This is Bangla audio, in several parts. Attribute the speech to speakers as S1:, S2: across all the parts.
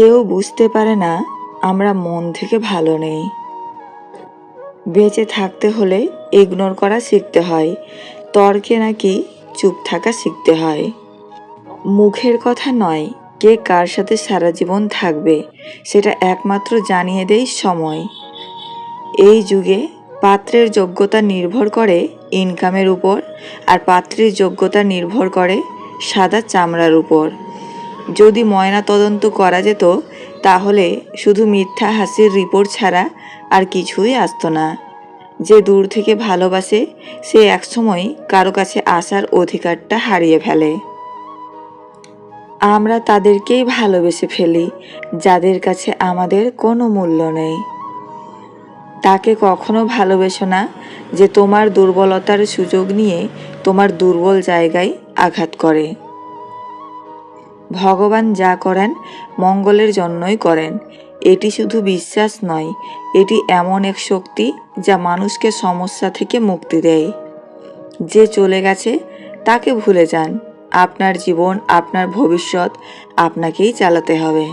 S1: কেউ বুঝতে পারে না আমরা মন থেকে ভালো নেই। বেঁচে থাকতে হলে ইগনোর করা শিখতে হয়, তর্কে নাকি চুপ থাকা শিখতে হয়। মুখের কথা নয়, কে কার সাথে সারা জীবন থাকবে, সেটা একমাত্র জানিয়ে দেয় সময়। এই যুগে পাত্রের যোগ্যতা নির্ভর করে ইনকামের উপর, আর পাত্রের যোগ্যতা নির্ভর করে সাদা চামড়ার উপর। যদি ময়না তদন্ত করা যেত, তাহলে শুধু মিথ্যা হাসির রিপোর্ট ছাড়া আর কিছুই আসতো না। যে দূর থেকে ভালোবাসে, সে একসময় কারও কাছে আসার অধিকারটা হারিয়ে ফেলে। আমরা তাদেরকেই ভালোবেসে ফেলি, যাদের কাছে আমাদের কোনো মূল্য নেই। তাকে কখনো ভালোবেসো না যে তোমার দুর্বলতার সুযোগ নিয়ে তোমার দুর্বল জায়গায় আঘাত করে। ভগবান যা করেন, মঙ্গলের জন্যই করেন। এটি শুধু বিশ্বাস নয়, এটি এমন এক শক্তি যা মানুষকে সমস্যা থেকে মুক্তি দেয়। যে চলে গেছে, তাকে ভুলে যান। আপনার জীবন, আপনার ভবিষ্যৎ আপনাকেই চালাতে হবে।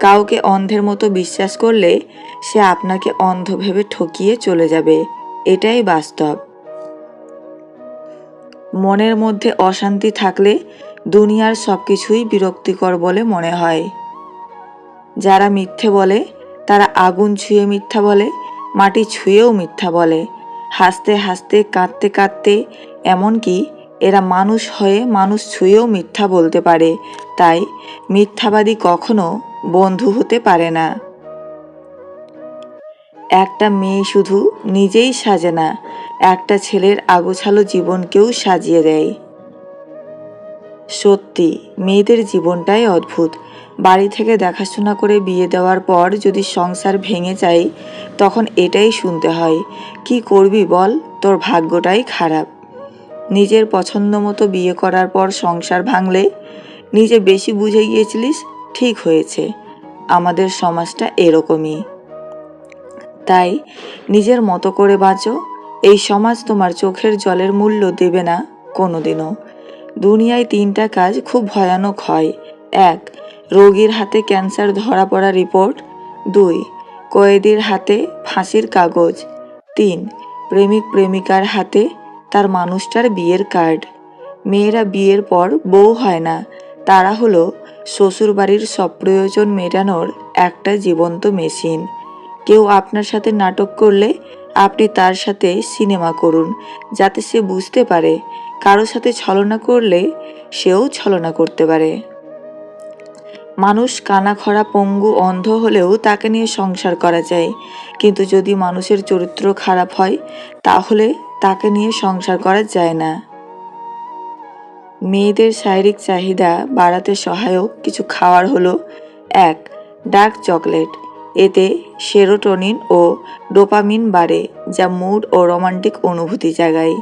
S1: কাউকে অন্ধের মতো বিশ্বাস করলে সে আপনাকে অন্ধ ভেবে ঠকিয়ে চলে যাবে। এটাই বাস্তব। মনের মধ্যে অশান্তি থাকলে দুনিয়ার সব কিছুই বিরক্তিকর বলে মনে হয়। যারা মিথ্যে বলে, তারা আগুন ছুঁয়ে মিথ্যা বলে, মাটি ছুঁয়েও মিথ্যা বলে। হাসতে হাসতে, কাঁদতে কাঁদতে, এমনকি এরা মানুষ হয়ে মানুষ ছুঁয়েও মিথ্যা বলতে পারে। তাই মিথ্যাবাদী কখনো বন্ধু হতে পারে না। একটা মেয়ে শুধু নিজেই সাজে না, একটা ছেলের আগোছালো জীবনকেও সাজিয়ে দেয়। সত্যি, মেয়েদের জীবনটাই অদ্ভুত। বাড়ি থেকে দেখাশোনা করে বিয়ে দেওয়ার পর যদি সংসার ভেঙে যায়, তখন এটাই শুনতে হয়। কি করবি বল? তোর ভাগ্যটাই খারাপ। নিজের পছন্দ মতো বিয়ে করার পর সংসার ভাঙলে, নিজে বেশি বুঝে গিয়েছিলিস, ঠিক হয়েছে। আমাদের সমাজটা এরকমই। তাই, নিজের মতো করে বাঁচো। এই সমাজ তোমার চোখের জলের মূল্য দেবে না কোনোদিনও। দুনিয়ায় তিনটা কাজ খুব ভয়ানক হয়। এক, রোগীর হাতে ক্যান্সার ধরা পড়া রিপোর্ট। দুই, কয়েদির হাতে ফাঁসির কাগজ। তিন, প্রেমিক প্রেমিকার হাতে তার মানুষটার বিয়ের কার্ড। মেয়েরা বিয়ের পর বউ হয় না, তারা হলো শ্বশুরবাড়ির সব প্রয়োজন মেটানোর একটা জীবন্ত মেশিন। কেউ আপনার সাথে নাটক করলে আপনি তার সাথে সিনেমা করুন, যাতে সে বুঝতে পারে কারও সাথে ছলনা করলে সেও ছলনা করতে পারে। মানুষ কানা খরা পঙ্গু অন্ধ হলেও তাকে নিয়ে সংসার করা যায়, কিন্তু যদি মানুষের চরিত্র খারাপ হয়, তাহলে তাকে নিয়ে সংসার করা যায় না। মেয়েদের শারীরিক চাহিদা বাড়াতে সহায়ক কিছু খাওয়ার হলো, এক, ডার্ক চকলেট। এতে সেরোটোনিন ও ডোপামিন বাড়ে, যা মুড ও রোমান্টিক অনুভূতি জাগায়।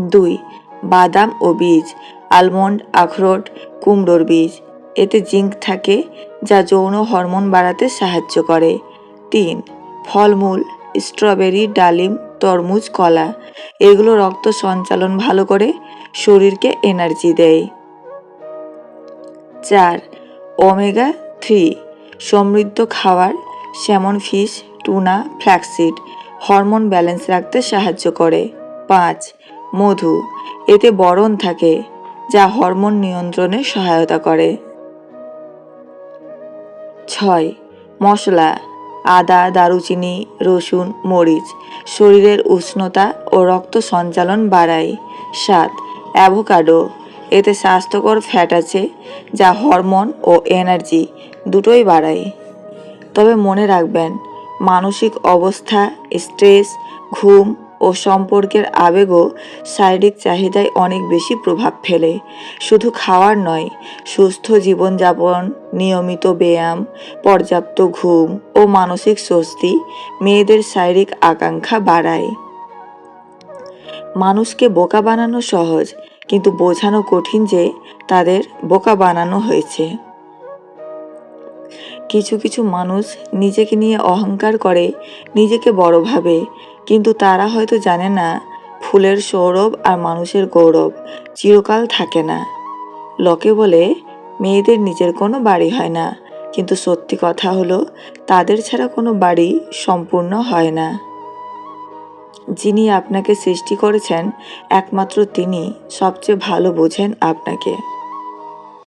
S1: দুই, বাদাম ও বীজ, আলমন্ড, আখরোট, কুমড়োর বীজ। এতে জিঙ্ক থাকে, যা যৌন হরমোন বাড়াতে সাহায্য করে। তিন, ফলমূল, স্ট্রবেরি, ডালিম, তরমুজ, কলা। এগুলো রক্ত সঞ্চালন ভালো করে, শরীরকে এনার্জি দেয়। চার, ওমেগা থ্রি সমৃদ্ধ খাবার, যেমন fish, tuna flaxseed hormone balance রাখতে সাহায্য করে। পাঁচ, মধু। এতে বরণ থাকে, যা হরমোন নিয়ন্ত্রণে সহায়তা করে। ছয়, মশলা। আদা, দারুচিনি, রসুন, মরিচ। শরীরের উষ্ণতা ও রক্ত সঞ্চালন বাড়ায়। সাত, অ্যাভোকাডো। এতে স্বাস্থ্যকর ফ্যাট আছে, যা হরমোন ও এনার্জি দুটোই বাড়ায়। তবে মনে রাখবেন, মানসিক অবস্থা স্ট্রেস ঘুম ও সম্পর্কের আবেগও শারীরিক চাহিদায় অনেক বেশি প্রভাব ফেলে। শুধু খাওয়ার নয়, সুস্থ জীবনযাপন, নিয়মিত ব্যায়াম, পর্যাপ্ত ঘুম ও মানসিক স্বস্তি মেয়েদের শারীরিক আকাঙ্ক্ষা বাড়ায়। মানুষকে বোকা বানানো সহজ কিন্তু বোঝানো কঠিন যে তাদের বোকা বানানো হয়েছে। কিছু কিছু মানুষ নিজেকে নিয়ে অহংকার করে, নিজেকে বড় ভাবে, কিন্তু তারা হয়তো জানে না, ফুলের সৌরভ আর মানুষের গৌরব চিরকাল থাকে না। লোকে বলে, মেয়েদের নিজের কোনো বাড়ি হয় না, কিন্তু সত্যি কথা হলো, তাদের ছাড়া কোনো বাড়ি সম্পূর্ণ হয় না। যিনি আপনাকে সৃষ্টি করেছেন একমাত্র তিনি সবচেয়ে ভালো বোঝেন আপনাকে।